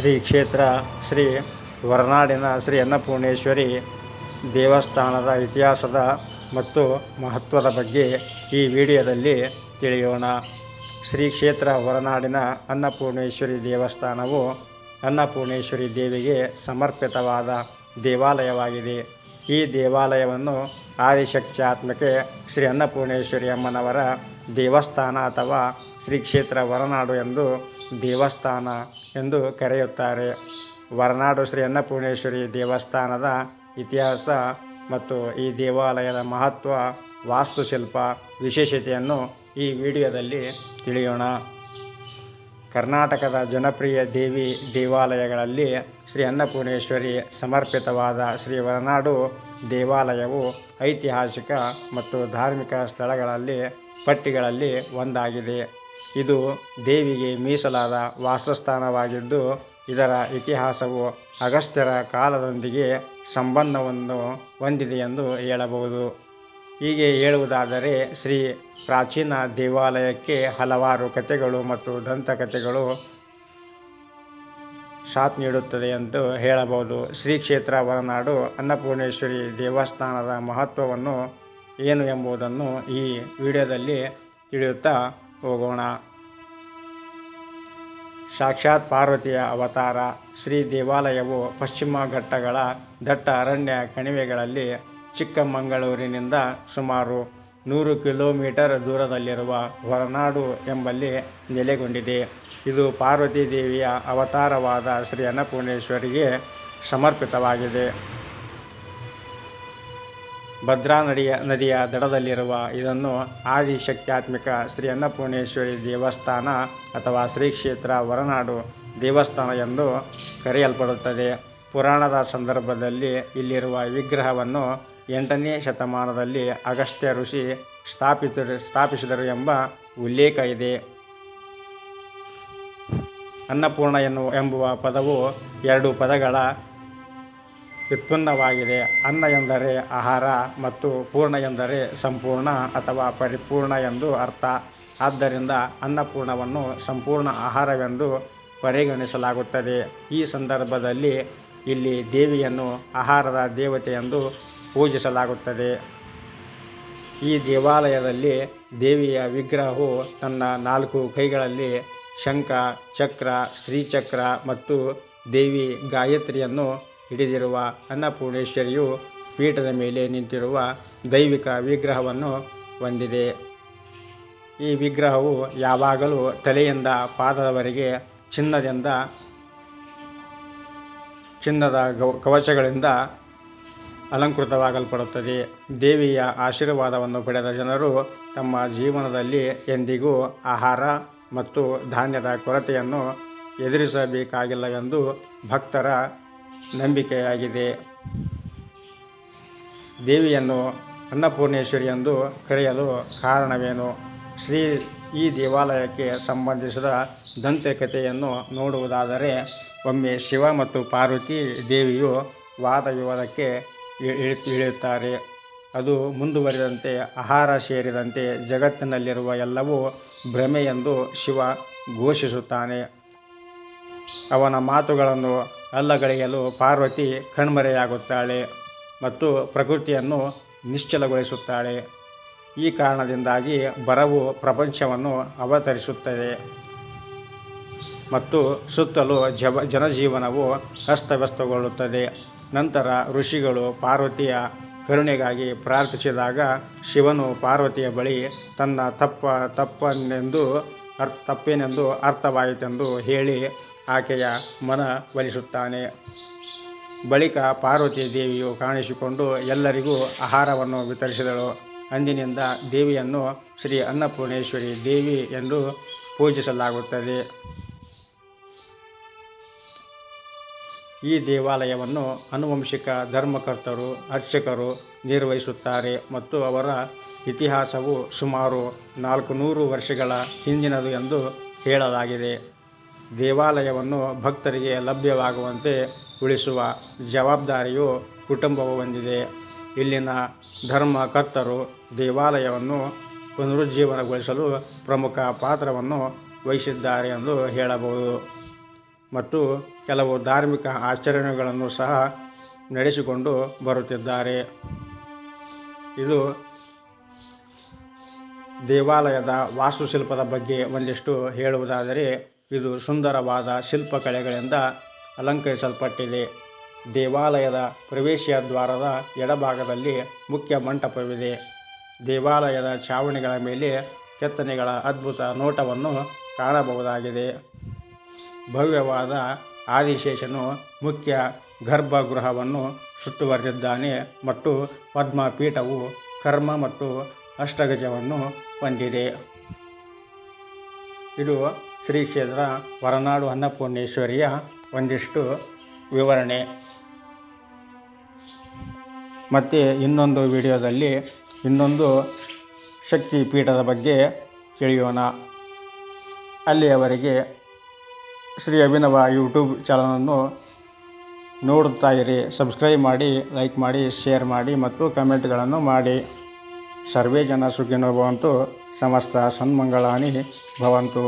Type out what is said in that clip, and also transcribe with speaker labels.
Speaker 1: ಶ್ರೀ ಕ್ಷೇತ್ರ ಶ್ರೀ ಹೊರನಾಡಿನ ಶ್ರೀ ಅನ್ನಪೂರ್ಣೇಶ್ವರಿ ದೇವಸ್ಥಾನದ ಇತಿಹಾಸದ ಮತ್ತು ಮಹತ್ವದ ಬಗ್ಗೆ ಈ ವಿಡಿಯೋದಲ್ಲಿ ತಿಳಿಯೋಣ. ಶ್ರೀ ಕ್ಷೇತ್ರ ಹೊರನಾಡಿನ ಅನ್ನಪೂರ್ಣೇಶ್ವರಿ ದೇವಸ್ಥಾನವು ಅನ್ನಪೂರ್ಣೇಶ್ವರಿ ದೇವಿಗೆ ಸಮರ್ಪಿತವಾದ ದೇವಾಲಯವಾಗಿದೆ. ಈ ದೇವಾಲಯವನ್ನು ಆದಿಶಕ್ತ್ಯಾತ್ಮಕೆ ಶ್ರೀ ಅನ್ನಪೂರ್ಣೇಶ್ವರಿ ಅಮ್ಮನವರ ದೇವಸ್ಥಾನ ಅಥವಾ ಶ್ರೀ ಕ್ಷೇತ್ರ ಹೊರನಾಡು ಎಂದು ದೇವಸ್ಥಾನ ಎಂದು ಕರೆಯುತ್ತಾರೆ. ಹೊರನಾಡು ಶ್ರೀ ಅನ್ನಪೂರ್ಣೇಶ್ವರಿ ದೇವಸ್ಥಾನದ ಇತಿಹಾಸ ಮತ್ತು ಈ ದೇವಾಲಯದ ಮಹತ್ವ, ವಾಸ್ತುಶಿಲ್ಪ, ವಿಶೇಷತೆಯನ್ನು ಈ ವಿಡಿಯೋದಲ್ಲಿ ತಿಳಿಯೋಣ. ಕರ್ನಾಟಕದ ಜನಪ್ರಿಯ ದೇವಿ ದೇವಾಲಯಗಳಲ್ಲಿ ಶ್ರೀ ಅನ್ನಪೂರ್ಣೇಶ್ವರಿ ಸಮರ್ಪಿತವಾದ ಶ್ರೀ ಹೊರನಾಡು ದೇವಾಲಯವು ಐತಿಹಾಸಿಕ ಮತ್ತು ಧಾರ್ಮಿಕ ಸ್ಥಳಗಳಲ್ಲಿ, ಪಟ್ಟಿಗಳಲ್ಲಿ ಒಂದಾಗಿದೆ. ಇದು ದೇವಿಗೆ ಮೀಸಲಾದ ವಾಸಸ್ಥಾನವಾಗಿದ್ದು, ಇದರ ಇತಿಹಾಸವು ಅಗಸ್ತ್ಯರ ಕಾಲದೊಂದಿಗೆ ಸಂಬಂಧವನ್ನು ಹೊಂದಿದೆ ಎಂದು ಹೇಳಬಹುದು. ಹೀಗೆ ಹೇಳುವುದಾದರೆ, ಶ್ರೀ ಪ್ರಾಚೀನ ದೇವಾಲಯಕ್ಕೆ ಹಲವಾರು ಕಥೆಗಳು ಮತ್ತು ದಂತಕಥೆಗಳು ಸಾಥ್ ನೀಡುತ್ತದೆ ಎಂದು ಹೇಳಬಹುದು. ಶ್ರೀ ಕ್ಷೇತ್ರ ಹೊರನಾಡು ಅನ್ನಪೂರ್ಣೇಶ್ವರಿ ದೇವಸ್ಥಾನದ ಮಹತ್ವವನ್ನು ಏನು ಎಂಬುದನ್ನು ಈ ವಿಡಿಯೋದಲ್ಲಿ ತಿಳಿಯುತ್ತಾ ಹೋಗೋಣ. ಸಾಕ್ಷಾತ್ ಪಾರ್ವತಿಯ ಅವತಾರ, ಶ್ರೀ ದೇವಾಲಯವು ಪಶ್ಚಿಮ ಘಟ್ಟಗಳ ದಟ್ಟ ಅರಣ್ಯ ಕಣಿವೆಗಳಲ್ಲಿ ಚಿಕ್ಕಮಗಳೂರಿನಿಂದ ಸುಮಾರು ನೂರು ಕಿಲೋಮೀಟರ್ ದೂರದಲ್ಲಿರುವ ಹೊರನಾಡು ಎಂಬಲ್ಲಿ ನೆಲೆಗೊಂಡಿದೆ. ಇದು ಪಾರ್ವತಿ ದೇವಿಯ ಅವತಾರವಾದ ಶ್ರೀ ಅನ್ನಪೂರ್ಣೇಶ್ವರಿಗೆ ಸಮರ್ಪಿತವಾಗಿದೆ. ಭದ್ರಾ ನದಿಯ ನದಿಯ ದಡದಲ್ಲಿರುವ ಇದನ್ನು ಆದಿಶಕ್ತ್ಯಾತ್ಮಿಕ ಶ್ರೀ ಅನ್ನಪೂರ್ಣೇಶ್ವರಿ ದೇವಸ್ಥಾನ ಅಥವಾ ಶ್ರೀ ಕ್ಷೇತ್ರ ಹೊರನಾಡು ದೇವಸ್ಥಾನ ಎಂದು ಕರೆಯಲ್ಪಡುತ್ತದೆ. ಪುರಾಣದ ಸಂದರ್ಭದಲ್ಲಿ ಇಲ್ಲಿರುವ ವಿಗ್ರಹವನ್ನು ಎಂಟನೇ ಶತಮಾನದಲ್ಲಿ ಅಗಸ್ತ್ಯ ಋಷಿ ಸ್ಥಾಪಿತ ಸ್ಥಾಪಿಸಿದರು ಎಂಬ ಉಲ್ಲೇಖ ಇದೆ. ಅನ್ನಪೂರ್ಣ ಎನ್ನುವ ಎಂಬುವ ಪದವು ಎರಡು ಪದಗಳ ವ್ಯುತ್ಪನ್ನವಾಗಿದೆ ಅನ್ನ ಎಂದರೆ ಆಹಾರ ಮತ್ತು ಪೂರ್ಣ ಎಂದರೆ ಸಂಪೂರ್ಣ ಅಥವಾ ಪರಿಪೂರ್ಣ ಎಂದು ಅರ್ಥ. ಆದ್ದರಿಂದ ಅನ್ನಪೂರ್ಣವನ್ನು ಸಂಪೂರ್ಣ ಆಹಾರವೆಂದು ಪರಿಗಣಿಸಲಾಗುತ್ತದೆ. ಈ ಸಂದರ್ಭದಲ್ಲಿ ಇಲ್ಲಿ ದೇವಿಯನ್ನು ಆಹಾರದ ದೇವತೆ ಎಂದು ಪೂಜಿಸಲಾಗುತ್ತದೆ. ಈ ದೇವಾಲಯದಲ್ಲಿ ದೇವಿಯ ವಿಗ್ರಹವು ತನ್ನ ನಾಲ್ಕು ಕೈಗಳಲ್ಲಿ ಶಂಖ, ಚಕ್ರ ಶ್ರೀಚಕ್ರ ಮತ್ತು ದೇವಿ ಗಾಯತ್ರಿಯನ್ನು ಹಿಡಿದಿರುವ ಅನ್ನಪೂರ್ಣೇಶ್ವರಿಯು ಪೀಠದ ಮೇಲೆ ನಿಂತಿರುವ ದೈವಿಕ ವಿಗ್ರಹವನ್ನು ಹೊಂದಿದೆ. ಈ ವಿಗ್ರಹವು ಯಾವಾಗಲೂ ತಲೆಯಿಂದ ಪಾದದವರೆಗೆ ಚಿನ್ನದಿಂದ, ಚಿನ್ನದ ಕವಚಗಳಿಂದ ಅಲಂಕೃತವಾಗಲ್ಪಡುತ್ತದೆ. ದೇವಿಯ ಆಶೀರ್ವಾದವನ್ನು ಪಡೆದ ಜನರು ತಮ್ಮ ಜೀವನದಲ್ಲಿ ಎಂದಿಗೂ ಆಹಾರ ಮತ್ತು ಧಾನ್ಯದ ಕೊರತೆಯನ್ನು ಎದುರಿಸಬೇಕಾಗಿಲ್ಲವೆಂದು ಭಕ್ತರ ನಂಬಿಕೆಯಾಗಿದೆ. ದೇವಿಯನ್ನು ಅನ್ನಪೂರ್ಣೇಶ್ವರಿ ಎಂದು ಕರೆಯಲು ಕಾರಣವೇನು? ಶ್ರೀ ಈ ದೇವಾಲಯಕ್ಕೆ ಸಂಬಂಧಿಸಿದ ದಂತಕಥೆಯನ್ನು ನೋಡುವುದಾದರೆ ಒಮ್ಮೆ ಶಿವ ಮತ್ತು ಪಾರ್ವತಿ ದೇವಿಯು ವಾದ ವಿವಾದಕ್ಕೆ ಇಳಿ- ಇಳಿಯುತ್ತಾರೆ. ಅದು ಮುಂದುವರಿದಂತೆ, ಆಹಾರ ಸೇರಿದಂತೆ ಜಗತ್ತಿನಲ್ಲಿರುವ ಎಲ್ಲವೂ ಭ್ರಮೆ ಎಂದು ಶಿವ ಘೋಷಿಸುತ್ತಾನೆ. ಅವನ ಮಾತುಗಳನ್ನು ಅಲ್ಲಗಳೆಯಲು ಪಾರ್ವತಿ ಕಣ್ಮರೆಯಾಗುತ್ತಾಳೆ ಮತ್ತು ಪ್ರಕೃತಿಯನ್ನು ನಿಶ್ಚಲಗೊಳಿಸುತ್ತಾಳೆ. ಈ ಕಾರಣದಿಂದಾಗಿ ಬರವು ಪ್ರಪಂಚವನ್ನು ಅವತರಿಸುತ್ತದೆ ಮತ್ತು ಸುತ್ತಲೂ ಜವ, ಜನಜೀವನವು ಅಸ್ತವ್ಯಸ್ತಗೊಳ್ಳುತ್ತದೆ. ನಂತರ ಋಷಿಗಳು ಪಾರ್ವತಿಯ ಕರುಣೆಗಾಗಿ ಪ್ರಾರ್ಥಿಸಿದಾಗ ಶಿವನು ಪಾರ್ವತಿಯ ಬಳಿ ತನ್ನ ತಪ್ಪ ತಪ್ಪನ್ನೆಂದು ಅರ್ಥ ತಪ್ಪೇನೆಂದು ಅರ್ಥವಾಯಿತೆಂದು ಹೇಳಿ ಆಕೆಯ ಮನ ಒಲಿಸುತ್ತಾನೆ ಬಳಿಕ ಪಾರ್ವತಿ ದೇವಿಯು ಕಾಣಿಸಿಕೊಂಡು ಎಲ್ಲರಿಗೂ ಆಹಾರವನ್ನು ವಿತರಿಸಿದಳು. ಅಂದಿನಿಂದ ದೇವಿಯನ್ನು ಶ್ರೀ ಅನ್ನಪೂರ್ಣೇಶ್ವರಿ ದೇವಿ ಎಂದು ಪೂಜಿಸಲಾಗುತ್ತದೆ. ಈ ದೇವಾಲಯವನ್ನು ಆನುವಂಶಿಕ ಧರ್ಮಕರ್ತರು, ಅರ್ಚಕರು ನಿರ್ವಹಿಸುತ್ತಾರೆ ಮತ್ತು ಅವರ ಇತಿಹಾಸವು ಸುಮಾರು ನಾಲ್ಕು ನೂರು ವರ್ಷಗಳ ಹಿಂದಿನದು ಎಂದು ಹೇಳಲಾಗಿದೆ. ದೇವಾಲಯವನ್ನು ಭಕ್ತರಿಗೆ ಲಭ್ಯವಾಗುವಂತೆ ಉಳಿಸುವ ಜವಾಬ್ದಾರಿಯು ಕುಟುಂಬವು ಹೊಂದಿದೆ. ಇಲ್ಲಿನ ಧರ್ಮಕರ್ತರು ದೇವಾಲಯವನ್ನು ಪುನರುಜ್ಜೀವನಗೊಳಿಸಲು ಪ್ರಮುಖ ಪಾತ್ರವನ್ನು ವಹಿಸಿದ್ದಾರೆ ಎಂದು ಹೇಳಬಹುದು. ಮತ್ತು ಕೆಲವು ಧಾರ್ಮಿಕ ಆಚರಣೆಗಳನ್ನು ಸಹ ನಡೆಸಿಕೊಂಡು ಬರುತ್ತಿದ್ದಾರೆ. ಇದು ದೇವಾಲಯದ ವಾಸ್ತುಶಿಲ್ಪದ ಬಗ್ಗೆ ಒಂದಿಷ್ಟು ಹೇಳುವುದಾದರೆ, ಇದು ಸುಂದರವಾದ ಶಿಲ್ಪಕಲೆಗಳಿಂದ ಅಲಂಕರಿಸಲ್ಪಟ್ಟಿದೆ. ದೇವಾಲಯದ ಪ್ರವೇಶ ದ್ವಾರದ ಎಡಭಾಗದಲ್ಲಿ ಮುಖ್ಯ ಮಂಟಪವಿದೆ. ದೇವಾಲಯದ ಛಾವಣಿಗಳ ಮೇಲೆ ಕೆತ್ತನೆಗಳ ಅದ್ಭುತ ನೋಟವನ್ನು ಕಾಣಬಹುದಾಗಿದೆ. ಭವ್ಯವಾದ ಆದಿಶೇಷನು ಮುಖ್ಯ ಗರ್ಭಗೃಹವನ್ನು ಸುತ್ತುವರೆದಿದ್ದಾನೆ ಮತ್ತು ಪದ್ಮಪೀಠವು ಕರ್ಮ ಮತ್ತು ಅಷ್ಟಗಜವನ್ನು ಹೊಂದಿದೆ. ಇದು ಶ್ರೀ ಕ್ಷೇತ್ರ ಹೊರನಾಡು ಅನ್ನಪೂರ್ಣೇಶ್ವರಿಯ ಒಂದಿಷ್ಟು ವಿವರಣೆ. ಮತ್ತು ಇನ್ನೊಂದು ವಿಡಿಯೋದಲ್ಲಿ ಇನ್ನೊಂದು ಶಕ್ತಿ ಪೀಠದ ಬಗ್ಗೆ ತಿಳಿಯೋಣ. ಅಲ್ಲಿಯವರೆಗೆ ಶ್ರೀ ಅಭಿನವ ಯೂಟ್ಯೂಬ್ ಚಾನಲನ್ನು ನೋಡುತ್ತಾ ಇರಿ ಸಬ್ಸ್ಕ್ರೈಬ್ ಮಾಡಿ ಲೈಕ್ ಮಾಡಿ ಶೇರ್ ಮಾಡಿ ಮತ್ತು ಕಮೆಂಟ್ಗಳನ್ನು ಮಾಡಿ. ಸರ್ವೇ ಜನ ಸುಖಿನೋ ಭವಂತು, ಸಮಸ್ತ ಸನ್ಮಂಗಳಾನಿ ಭವಂತು.